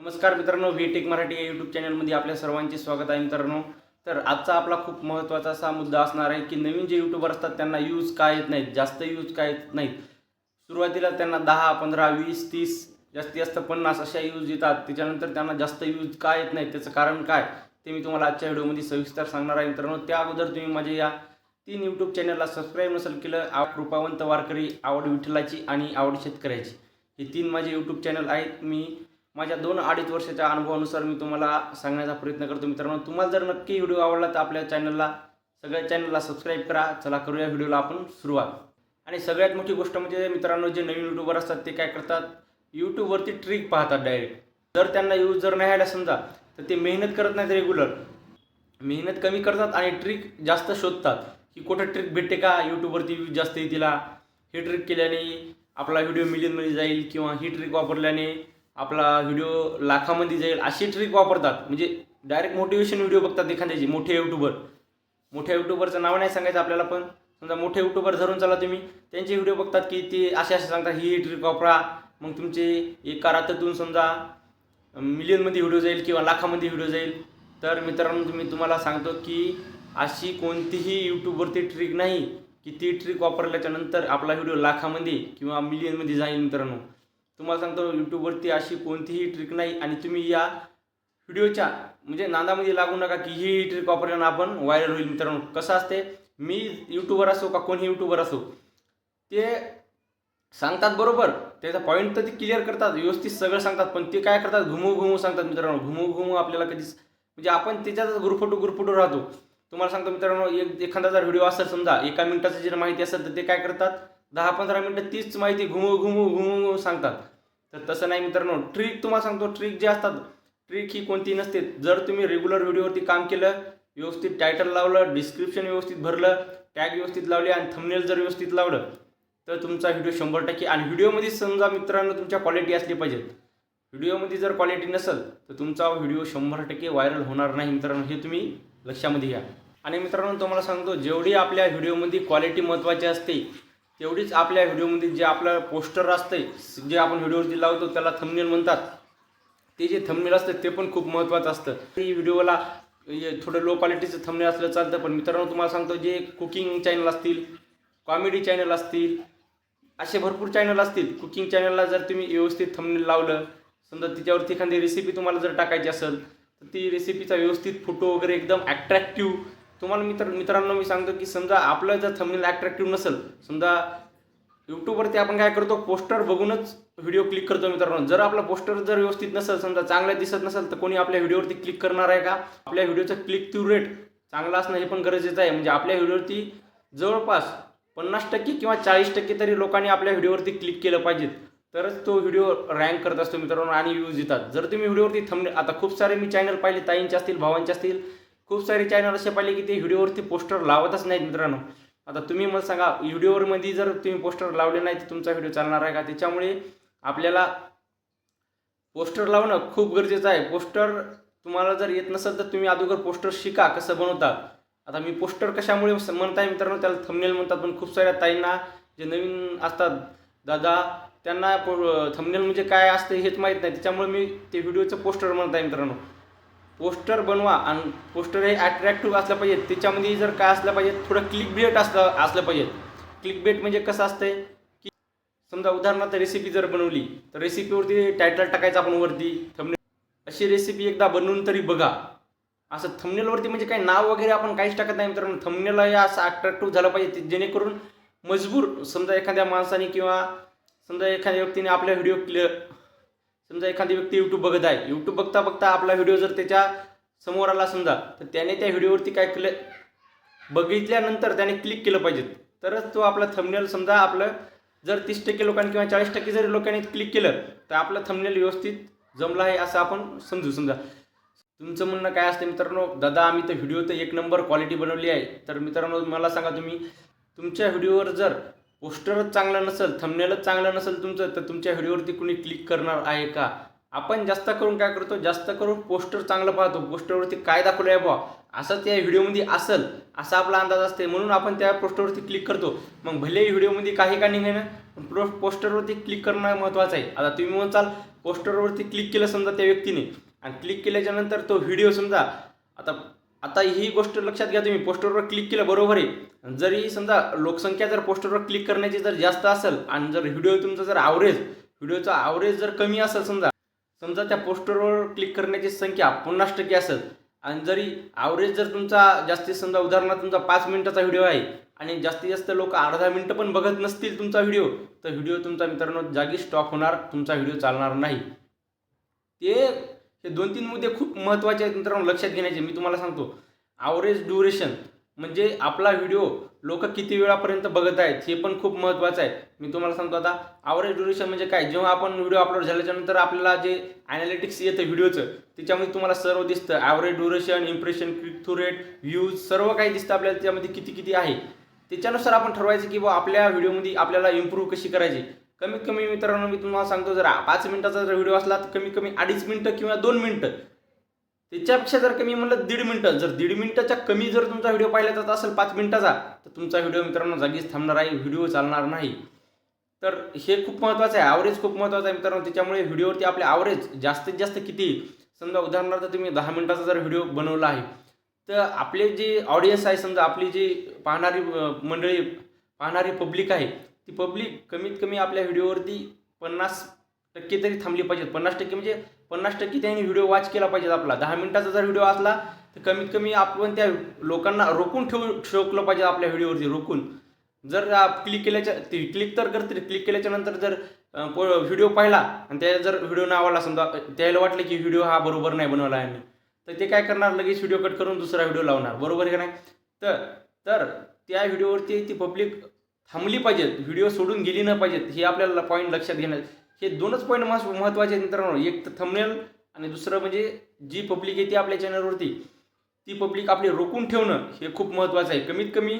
नमस्कार मित्रांनो V take Marathi या यूट्यूब चॅनलमध्ये आपल्या सर्वांचे स्वागत आहे मित्रांनो. तर आजचा आपला खूप महत्त्वाचा असा मुद्दा असणार आहे की नवीन जे यूट्यूबर असतात त्यांना यूज काय येत नाहीत जास्त यूज काय येत नाहीत? सुरुवातीला त्यांना दहा पंधरा वीस तीस जास्तीत जास्त पन्नास अशा यूज येतात. त्याच्यानंतर त्यांना जास्त यूज का येत नाहीत त्याचं कारण काय? ते मी तुम्हाला आजच्या व्हिडिओमध्ये सविस्तर सांगणार आहे मित्रांनो. त्या अगोदर तुम्ही माझ्या या तीन यूट्यूब चॅनलला सबस्क्राईब नसेल केलं आव कृपावंत वारकरी आवड विठ्ठलाची आणि आवड शेतकऱ्याची. हे तीन माझे यूट्यूब चॅनल आहेत. मी माझ्या दोन अडीच वर्षाच्या अनुभवानुसार मी तुम्हाला सांगण्याचा प्रयत्न करतो मित्रांनो. तुम्हाला जर नक्की व्हिडिओ आवडला तर आपल्या चॅनलला सगळ्या चॅनलला सबस्क्राईब करा. चला करूया व्हिडिओला आपण सुरुवात. आणि सगळ्यात मोठी गोष्ट म्हणजे मित्रांनो जे नवीन यूट्यूबर असतात ते काय करतात? यूट्यूबवरती ट्रिक पाहतात डायरेक्ट जर त्यांना यूज जर नाही आला समजा तर ते मेहनत करत नाहीत रेग्युलर मेहनत कमी करतात आणि ट्रिक जास्त शोधतात. की कुठं ट्रिक भेटते का? यूट्यूबवरती व्यूज जास्त येतील ही ट्रिक केल्याने आपला व्हिडिओ मिलियनमध्ये जाईल किंवा ही ट्रिक वापरल्याने आपला व्हिडिओ लाखामध्ये जाईल अशी ट्रिक वापरतात म्हणजे डायरेक्ट मोटिवेशन व्हिडिओ बघतात एखाद्याचे मोठे यूट्यूबर मोठ्या यूट्यूबरचं नाव नाही सांगायचं आपल्याला पण. समजा मोठे यूट्यूबर धरून चला तुम्ही त्यांचे व्हिडिओ बघतात की ते असे असे सांगतात ही ही ट्रिक वापरा. मग तुमचे एका रात्रातून समजा मिलियनमध्ये व्हिडिओ जाईल किंवा लाखामध्ये व्हिडिओ जाईल. तर मित्रांनो तुम्ही तुम्हाला सांगतो की अशी कोणतीही यूट्यूबवरती ट्रिक नाही की ती ट्रिक वापरल्याच्यानंतर आपला व्हिडिओ लाखामध्ये किंवा मिलियनमध्ये जाईल मित्रांनो. तुम्हाला सांगतो यूट्यूबवरती अशी कोणतीही ट्रिक नाही आणि तुम्ही या व्हिडिओच्या म्हणजे नांदामध्ये लागू नका की ही ट्रिक वापरल्यानं आपण व्हायरल होईल. मित्रांनो कसं असते? मी यूट्यूबर असो का कोणी यूट्यूबर असो ते सांगतात बरोबर. त्याचा पॉईंट तर ते क्लिअर करतात व्यवस्थित सगळं सांगतात पण ते काय करतात? घुमू घुमू सांगतात मित्रांनो. घुमू घुमू आपल्याला कधीच म्हणजे आपण त्याच्यातच गुरफटू गुरफटू राहतो. तुम्हाला सांगतो मित्रांनो एक एखादा जर व्हिडिओ असेल समजा एका मिनिटाची जर माहिती असेल तर ते काय करतात? दहा पंधरा मिनटं तीच माहिती घुमू घुमू घुमू घुमू सांगतात. तर तसं नाही मित्रांनो. ट्रिक तुम्हाला सांगतो ट्रिक जे असतात ट्रिक ही कोणती नसते. जर तुम्ही रेग्युलर व्हिडिओवरती काम केलं व्यवस्थित टायटल लावलं डिस्क्रिप्शन व्यवस्थित भरलं टॅग व्यवस्थित लावले आणि थंबनेल जर व्यवस्थित लावलं तर तुमचा व्हिडिओ शंभर टक्के आणि व्हिडिओमध्ये समजा मित्रांनो तुमच्या क्वालिटी असली पाहिजेत व्हिडिओमध्ये जर क्वालिटी नसेल तर तुमचा व्हिडिओ शंभर टक्के व्हायरल होणार नाही मित्रांनो. हे तुम्ही लक्षामध्ये घ्या. आणि मित्रांनो तुम्हाला सांगतो जेवढी आपल्या व्हिडिओमध्ये क्वालिटी महत्त्वाची असते तेवढीच आपल्या व्हिडिओमध्ये जे आपलं पोस्टर असते जे आपण व्हिडिओवरती लावतो त्याला थंबनेल म्हणतात. ते जे थंबनेल असतं ते पण खूप महत्त्वाचं असतं. ते व्हिडिओला हे थोडं लो क्वालिटीचं थंबनेल असलं चालतं पण मित्रांनो तुम्हाला सांगतो जे कुकिंग चॅनल असतील कॉमेडी चॅनल असतील असे भरपूर चॅनल असतील. कुकिंग चॅनलला जर तुम्ही व्यवस्थित थंबनेल लावलं समजा तिच्यावरती एखादी रेसिपी तुम्हाला जर टाकायची असेल तर ती रेसिपीचा व्यवस्थित फोटो वगैरे एकदम ॲट्रॅक्टिव्ह तुम्हाला मित्र मित्रांनो मी सांगतो की समजा आपलं जर थंबनेल अट्रॅक्टिव्ह नसेल समजा यूट्यूबवरती आपण काय करतो पोस्टर बघूनच व्हिडिओ क्लिक करतो मित्रांनो. जर आपला पोस्टर जर व्यवस्थित नसेल समजा चांगला दिसत नसेल तर कोणी आपल्या व्हिडिओवरती क्लिक करणार आहे का? आपल्या व्हिडिओचं क्लिक थ्रू रेट चांगला असणं हे पण गरजेचं आहे. म्हणजे आपल्या व्हिडिओवरती जवळपास पन्नास टक्के किंवा चाळीस टक्के तरी लोकांनी आपल्या व्हिडिओवरती क्लिक केलं पाहिजेत. तरच तो व्हिडिओ रँक करत असतो मित्रांनो आणि व्ह्यूज येतात. जर तुम्ही व्हिडिओवरती थंबनेल आता खूप सारे मी चॅनल पाहिले ताईंचे असतील भावांचे असतील खूप सारे चॅनल असे पाहिले की ते व्हिडिओवरती पोस्टर लावतच नाहीत मित्रांनो. आता तुम्ही मला सांगा व्हिडिओवरमध्ये जर तुम्ही पोस्टर लावले नाही तर तुमचा व्हिडिओ चालणार आहे का? त्याच्यामुळे आपल्याला पोस्टर लावणं खूप गरजेचं आहे. पोस्टर तुम्हाला जर येत नसेल तर तुम्ही अगोदर पोस्टर शिका कसं बनवतात आता मी पोस्टर कशामुळे म्हणत आहे मित्रांनो त्याला थंबनेल म्हणतात पण खूप साऱ्या ताईंना जे नवीन असतात दादा त्यांना थंबनेल म्हणजे काय असतं हेच माहीत नाही. त्याच्यामुळे मी ते व्हिडिओचं पोस्टर म्हणत आहे मित्रांनो. पोस्टर बनवा आणि पोस्टर हे अट्रॅक्टिव्ह असलं पाहिजे. त्याच्यामध्ये जर काय असलं पाहिजे थोडं क्लिक बेट असलं असलं पाहिजे. क्लिक बेट म्हणजे कसं असतंय की समजा उदाहरणार्थ रेसिपी जर बनवली तर रेसिपीवरती टायटल टाकायचं आपण वरती थंबनेल अशी रेसिपी एकदा बनवून तरी बघा. असं थंबनेलवरती म्हणजे काही नाव वगैरे आपण काहीच टाकत नाही मित्रांनो. थंबनेल हे असं अट्रॅक्टिव्ह झालं पाहिजे जेणेकरून मजबूर समजा एखाद्या माणसाने किंवा समजा एखाद्या व्यक्तीने आपल्या व्हिडिओ क्लिअर समजा एखादी व्यक्ती यूट्यूब बघत आहे यूट्यूब बघता बघता आपला व्हिडिओ जर त्याच्यासमोर आला समजा तर त्याने त्या व्हिडिओवरती काय केलं? बघितल्यानंतर त्याने क्लिक केलं पाहिजे. तरच तो आपला थंबनेल समजा आपलं जर तीस टक्के लोकांनी किंवा चाळीस टक्के जरी लोकांनी क्लिक केलं तर आपलं थंबनेल व्यवस्थित जमलं आहे असं आपण समजू. समजा तुमचं म्हणणं काय असतं मित्रांनो? दादा आम्ही तर व्हिडिओ तर एक नंबर क्वालिटी बनवली आहे. तर मित्रांनो मला सांगा तुम्ही तुमच्या व्हिडिओवर जर पोस्टरच चांगलं नसेल थंबनेलच चांगलं नसेल तुमचं तर तुमच्या व्हिडिओवरती कुणी क्लिक करणार आहे का? आपण जास्त करून काय करतो जास्त करून पोस्टर चांगलं पाहतो. पोस्टरवरती काय दाखवलं आहे बुवा? असं त्या व्हिडिओमध्ये असेल असा आपला अंदाज असते. म्हणून आपण त्या पोस्टरवरती क्लिक करतो. मग भलेही व्हिडिओमध्ये काही का निघे ना पण पोस्टरवरती क्लिक करणं महत्त्वाचं आहे. आता तुम्ही म्हणताल पोस्टरवरती क्लिक केलं समजा त्या व्यक्तीने आणि क्लिक केल्याच्यानंतर तो व्हिडिओ समजा आता आता ही गोष्ट लक्षात घ्या तुम्ही. पोस्टरवर क्लिक केलं बरोबर आहे. जरी समजा लोकसंख्या जर पोस्टरवर क्लिक करण्याची जर जास्त असेल आणि जर व्हिडिओ तुमचा जर ॲव्हरेज व्हिडिओचा ॲव्हरेज जर कमी असेल समजा समजा त्या पोस्टरवर क्लिक करण्याची संख्या पन्नास टक्के असेल आणि जरी ॲव्हरेज जर तुमचा जास्तीत समजा उदाहरणार्थ तुमचा पाच मिनिटाचा व्हिडिओ आहे आणि जास्तीत जास्त लोक अर्धा मिनटं पण बघत नसतील तुमचा व्हिडिओ तर व्हिडिओ तुमचा मित्रांनो जागी स्टॉक होणार तुमचा व्हिडिओ चालणार नाही. ते हे दोन तीन मुद्दे खूप महत्त्वाचे आहेत मित्रांनो लक्षात घेण्याचे. मी तुम्हाला सांगतो ॲव्हरेज ड्युरेशन म्हणजे आपला व्हिडिओ लोक किती वेळापर्यंत बघत आहेत हे पण खूप महत्त्वाचं आहे. मी तुम्हाला सांगतो आता ॲव्हरेज ड्युरेशन म्हणजे काय? जेव्हा आपण व्हिडिओ अपलोड झाल्याच्यानंतर आपल्याला जे ॲनालिटिक्स येतं व्हिडिओचं त्याच्यामध्ये तुम्हाला सर्व दिसतं. Average duration impression click through rate views सर्व काही दिसतं आपल्याला त्यामध्ये किती किती आहे. त्याच्यानुसार आपण ठरवायचं की बा आपल्या व्हिडिओमध्ये आपल्याला इम्प्रूव्ह कशी करायची? कमीत कमी मित्रांनो मी तुम्हाला सांगतो जर पाच मिनिटाचा जर व्हिडिओ असला तर कमीत कमी अडीच मिनटं किंवा दोन मिनटं. त्याच्यापेक्षा जर कमी म्हणलं दीड मिनटं. जर दीड मिनिटाच्या कमी जर तुमचा व्हिडिओ पाहिला जात असेल पाच मिनिटाचा तर तुमचा व्हिडिओ मित्रांनो जागीच थांबणार आहे. व्हिडिओ चालणार नाही. तर हे खूप महत्त्वाचं आहे. ॲव्हरेज खूप महत्त्वाचं आहे मित्रांनो. त्याच्यामुळे व्हिडिओवरती आपले ॲव्हरेज जास्तीत जास्त किती? समजा उदाहरणार्थ तुम्ही दहा मिनिटाचा जर व्हिडिओ बनवला आहे तर आपले जे ऑडियन्स आहे समजा आपली जी पाहणारी मंडळी पाहणारी पब्लिक आहे ती पब्लिक कमीत कमी आपल्या व्हिडिओवरती पन्नास टक्के तरी थांबली पाहिजेत. पन्नास टक्के म्हणजे पन्नास टक्के त्यांनी व्हिडिओ वॉच केला पाहिजे आपला. दहा मिनिटाचा जर व्हिडिओ असला तर कमीत कमी आपण त्या लोकांना रोखून ठेवू ठेवलं पाहिजे आपल्या व्हिडिओवरती रोखून. जर क्लिक केल्याच्या ते क्लिक तर करते क्लिक केल्याच्यानंतर जर व्हिडिओ पाहिला आणि त्याला जर व्हिडिओ नावाला आवडला समजा त्याला वाटलं की व्हिडिओ हा बरोबर नाही बनवला आहे तर ते काय करणार? लगेच व्हिडिओ कट करून दुसरा व्हिडिओ लावणार. बरोबर आहे का नाही? तर तर त्या व्हिडिओवरती ती पब्लिक थांबली पाहिजेत. व्हिडिओ सोडून गेली न पाहिजेत. हे आपल्याला पॉईंट लक्षात घेण्यात हे दोनच पॉईंट महत्त्वाचे आहेत मित्रांनो. एक तर थंबनेल आणि दुसरं म्हणजे जी पब्लिक आहे ती आपल्या चॅनलवरती ती पब्लिक आपली रोखून ठेवणं हे खूप महत्त्वाचं आहे. कमीत कमी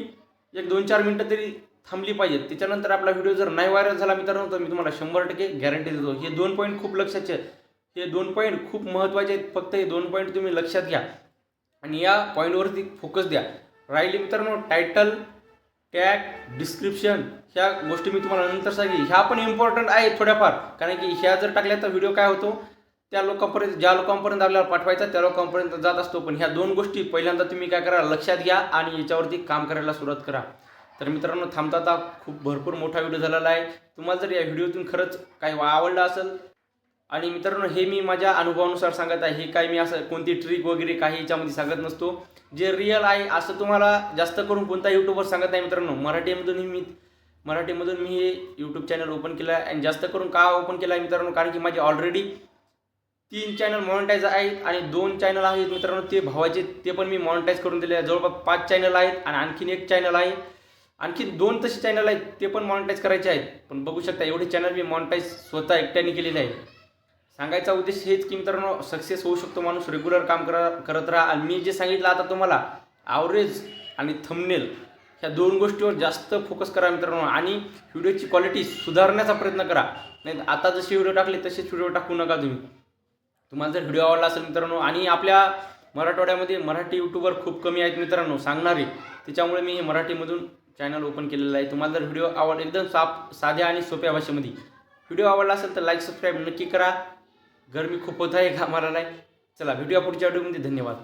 एक दोन चार मिनटं तरी थांबली पाहिजेत त्याच्यानंतर आपला व्हिडिओ जर नाही व्हायरल झाला मित्रांनो तर मी तुम्हाला शंभर टक्के गॅरंटी देतो. हे दोन पॉईंट खूप लक्षाचे आहेत हे दोन पॉईंट खूप महत्त्वाचे आहेत. फक्त हे दोन पॉईंट तुम्ही लक्षात घ्या. आणि या पॉईंटवरती फोकस द्या. राहिले मित्रांनो टायटल टॅग डिस्क्रिप्शन ह्या गोष्टी मी तुम्हाला नंतर सांगेन. ह्या पण इम्पॉर्टंट आहेत थोड्याफार. कारण की ह्या जर टाकल्या तर व्हिडिओ काय होतो? त्या लोकांपर्यंत ज्या लोकांपर्यंत आपल्याला पाठवायचा त्या लोकांपर्यंत जात असतो. पण ह्या दोन गोष्टी पहिल्यांदा तुम्ही काय करा लक्षात घ्या आणि याच्यावरती काम करायला सुरुवात करा. तर मित्रांनो थांबता आता खूप भरपूर मोठा व्हिडिओ झालेला आहे. तुम्हाला जर या व्हिडिओतून खरंच काही आवडलं असेल आणि मित्रांनो हे मी माझ्या अनुभवानुसार सांगत आहे. हे काही मी असं कोणती ट्रिक वगैरे काही याच्यामध्ये सांगत नसतो. जे रिअल आहे असं तुम्हाला जास्त करून कोणता यूट्यूबवर सांगत नाही मित्रांनो. मराठीमधूनही मी मराठीमधून मी हे यूट्यूब चॅनल ओपन केलं आहे. आणि जास्त करून का ओपन केलं आहे मित्रांनो? कारण की माझे ऑलरेडी तीन चॅनल मॉनिटाईज आहेत आणि दोन चॅनल आहेत मित्रांनो ते भावाचे ते पण मी मॉनिटाईज करून दिले आहे जवळपास पाच चॅनल आहेत आणि आणखीन एक चॅनल आहे. आणखी दोन तसे चॅनल आहेत ते पण मॉनिटाईज करायचे आहेत. पण बघू शकता एवढे चॅनल मी मॉनिटाईज स्वतः एकट्याने केलेले आहे सांगायचा उद्देश हेच की मित्रांनो सक्सेस होऊ शकतो माणूस रेग्युलर काम करा करत राहा. आणि मी जे सांगितलं आता तुम्हाला आवरेज आणि थंबनेल ह्या दोन गोष्टीवर जास्त फोकस करा मित्रांनो. आणि व्हिडिओची क्वालिटी सुधारण्याचा प्रयत्न करा. नाही आता जसे व्हिडिओ टाकले तसेच व्हिडिओ टाकू नका तुम्ही. तुम्हाला जर व्हिडिओ आवडला असेल मित्रांनो आणि आपल्या मराठवाड्यामध्ये मराठी यूट्यूबर खूप कमी आहेत मित्रांनो सांगणारे. त्याच्यामुळे मी हे मराठीमधून चॅनल ओपन केलेलं आहे. तुम्हाला जर व्हिडिओ आवड एकदम साफ साध्या आणि सोप्या भाषेमध्ये व्हिडिओ आवडला असेल तर लाईक सबस्क्राईब नक्की करा. गरमी खूप होत आहे घामाला नाही. चला भेटूया पुढच्या व्हिडिओमध्ये. धन्यवाद.